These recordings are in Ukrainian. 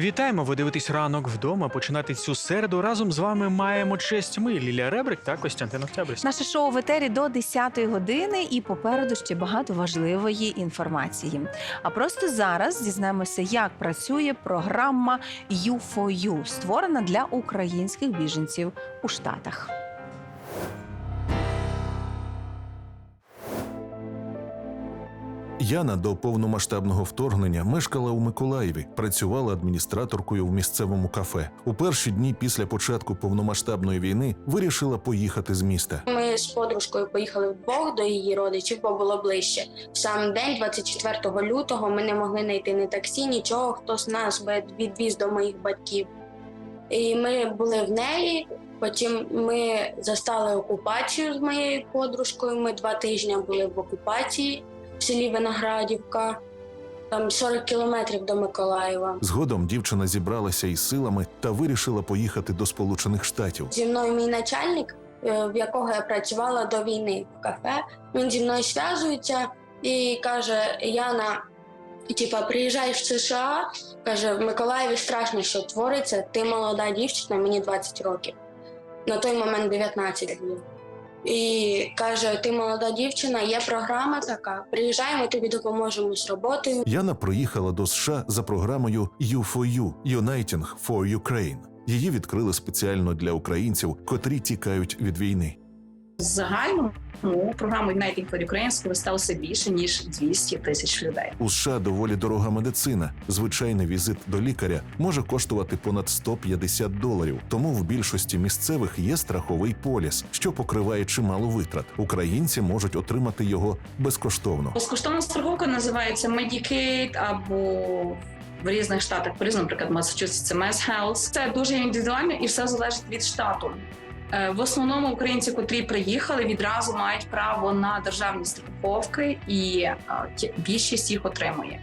Вітаємо! Ви дивитесь ранок вдома. Починати цю середу разом з вами маємо честь. Ми Лілія Ребрик та Костянтин Октябрьський. Наше шоу в етері до 10-ї години, і попереду ще багато важливої інформації. А просто зараз дізнаємося, як працює програма U4U, створена для українських біженців у Штатах. Яна до повномасштабного вторгнення мешкала у Миколаєві, працювала адміністраторкою в місцевому кафе. У перші дні після початку повномасштабної війни вирішила поїхати з міста. Ми з подружкою поїхали вдвох до її родичів, бо було ближче. В сам день, 24 лютого, ми не могли знайти ні таксі, нічого. Хтось нас відвіз до моїх батьків. І ми були в неї. Потім ми застали окупацію з моєю подружкою. Ми два тижні були в окупації в селі Виноградівка. Там 40 кілометрів до Миколаєва. Згодом дівчина зібралася із силами та вирішила поїхати до Сполучених Штатів. Зі мною мій начальник, е, в якого я працювала до війни в кафе. Він зі мною зв'язується і каже: Яна, типа, приїжджай в США. каже, в Миколаєві страшно, що твориться. Ти молода дівчина, мені 20 років. На той момент 19 було. І каже: Ти молода дівчина, є програма така. Приїжджай, ми тобі допоможемо з роботою. Яна проїхала до США за програмою U4U – Uniting for Ukraine. Її відкрили спеціально для українців, котрі тікають від війни. Загально ну, програму Uniting for Ukraine скористалося більше ніж 200 тисяч людей. У США доволі дорога медицина. Звичайний візит до лікаря може коштувати понад 150 доларів. Тому в більшості місцевих є страховий поліс, що покриває чимало витрат. Українці можуть отримати його безкоштовно. Безкоштовна страховка називається Medicaid або в різних штатах, наприклад, Massachusetts це Mass Health. Це дуже індивідуально і все залежить від штату. Е, В основному українці, котрі приїхали, відразу мають право на державні страховки, і е, більшість їх отримує.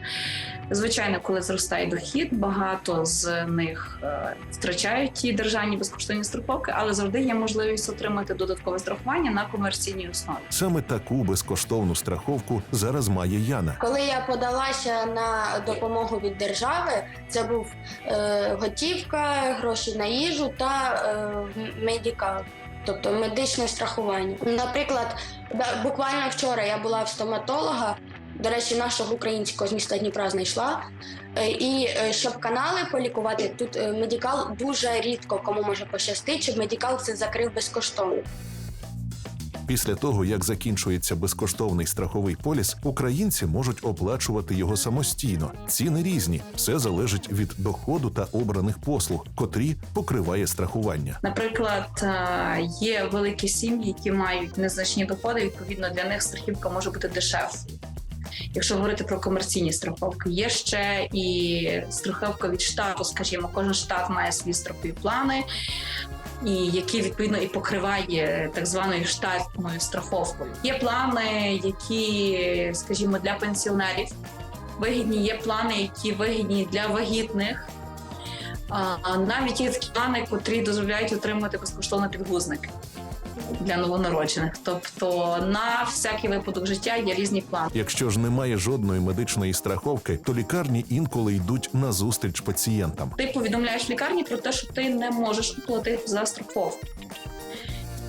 Звичайно, коли зростає дохід, багато з них е, втрачають ті державні безкоштовні страховки, але завжди є можливість отримати додаткове страхування на комерційній основі. Саме таку безкоштовну страховку зараз має Яна. Коли я подалася на допомогу від держави, це був е, готівка, гроші на їжу та е, медикал, тобто медичне страхування. Наприклад, буквально вчора я була в стоматолога. До речі, нашого українського з міста Дніпра знайшла. Е, І е, щоб канали полікувати, тут е, медикал дуже рідко кому може пощастити, щоб медикал це закрив безкоштовно. Після того, як закінчується безкоштовний страховий поліс, українці можуть оплачувати його самостійно. Ціни різні, все залежить від доходу та обраних послуг, котрі покриває страхування. Наприклад, є великі сім'ї, які мають незначні доходи. Відповідно, для них страхівка може бути дешевшою. Якщо говорити про комерційні страховки, є ще і страховка від штату. Скажімо, кожен штат має свої страхові плани, і які відповідно і покриває так званою штатною страховкою. Є плани, які, скажімо, для пенсіонерів вигідні. Є плани, які вигідні для вагітних. Навіть є такі плани, котрі дозволяють отримати безкоштовно підгузники для новонароджених. Тобто на всякий випадок життя є різні плани. Якщо ж немає жодної медичної страховки, то лікарні інколи йдуть на зустріч пацієнтам. Ти повідомляєш лікарні про те, що ти не можеш оплатити за страховку.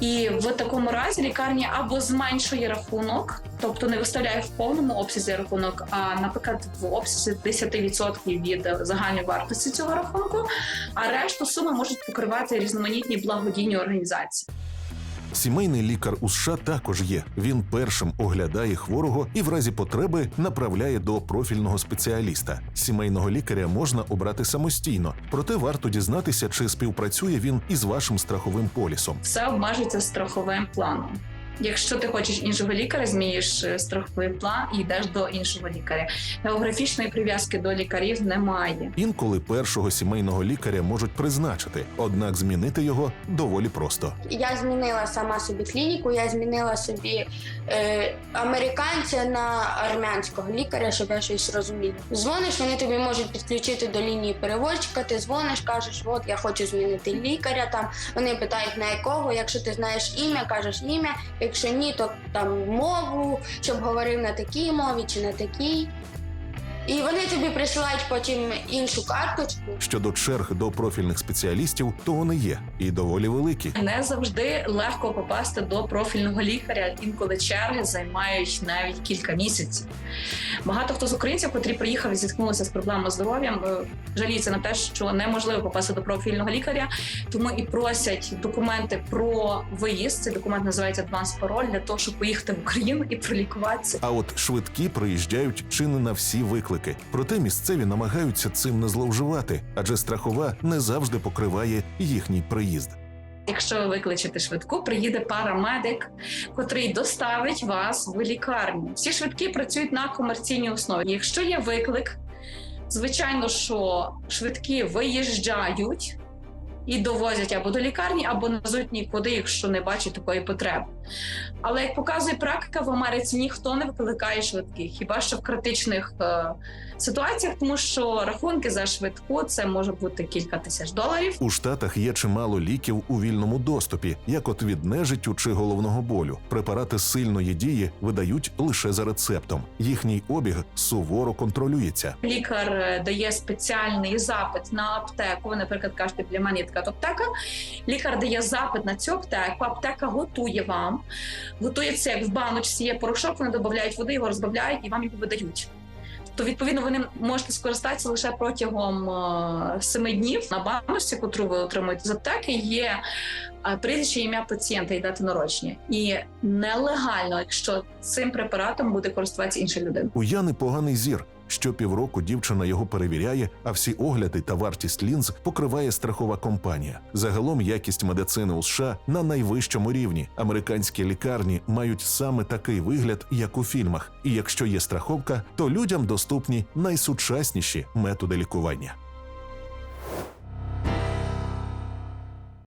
І в такому разі лікарня або зменшує рахунок, тобто не виставляє в повному обсязі рахунок, а наприклад, в обсязі 10% від загальної вартості цього рахунку, а решту суми можуть покривати різноманітні благодійні організації. Сімейний лікар у США також є. Він першим оглядає хворого і в разі потреби направляє до профільного спеціаліста. Сімейного лікаря можна обрати самостійно, проте варто дізнатися, чи співпрацює він із вашим страховим полісом. все обмежиться страховим планом. Якщо ти хочеш іншого лікаря, змінюєш е, страховий план і йдеш до іншого лікаря. Географічної прив'язки до лікарів немає. Інколи першого сімейного лікаря можуть призначити, однак змінити його доволі просто. Я змінила сама собі клініку, я змінила собі е, американця на армянського лікаря, щоб я щось розуміла. Дзвониш, вони тобі можуть підключити до лінії переводчика. Ти дзвониш, кажеш, от я хочу змінити лікаря. Там вони питають на якого. Якщо ти знаєш ім'я, кажеш ім'я. Якщо ні, то там мову, щоб говорив на такій мові чи на такій. І вони тобі присилають потім іншу карточку. Щодо черг до профільних спеціалістів, то вони є і доволі великі. Не завжди легко попасти до профільного лікаря. Інколи черги займають навіть кілька місяців. Багато хто з українців, котрі приїхав і зіткнулися з проблемами здоров'ям, е, жаліються на те, що неможливо попасти до профільного лікаря, тому і просять документи про виїзд. Цей документ називається Advance пароль для того, щоб поїхати в Україну і пролікуватися. А от швидкі приїжджають чи не на всі виклики. Проте місцеві намагаються цим не зловживати, адже страхова не завжди покриває їхній приїзд. Якщо ви викличете швидку, приїде парамедик, котрий доставить вас в лікарню. Всі швидкі працюють на комерційній основі. Якщо є виклик, звичайно, що швидкі виїжджають і довозять або до лікарні, або назвуть нікуди, якщо не бачать такої потреби. Але як показує практика, в Америці ніхто не викликає швидких, хіба що в критичних е, ситуаціях, тому що рахунки за швидку це може бути кілька тисяч доларів. У штатах є чимало ліків у вільному доступі, як от від нежиттю чи головного болю. Препарати сильної дії видають лише за рецептом. Їхній обіг суворо контролюється. Лікар е, дає спеціальний запит на аптеку. Наприклад, кажете, для мене є така аптека. Лікар дає запит на цю аптеку. Аптека готує вам. Готує це як в баночці, є порошок, вони додають води, його розбавляють і вам його видають. То відповідно ви ним можете скористатися лише протягом е, семи днів на баночці, котру ви отримуєте з аптеки, є е, прізвище ім'я пацієнта і дати народження. І нелегально, якщо цим препаратом буде користуватися інша людина. У Яни поганий зір. Щопівроку дівчина його перевіряє, а всі огляди та вартість лінз покриває страхова компанія. Загалом якість медицини у США на найвищому рівні. Американські лікарні мають саме такий вигляд, як у фільмах. І якщо є страховка, то людям доступні найсучасніші методи лікування.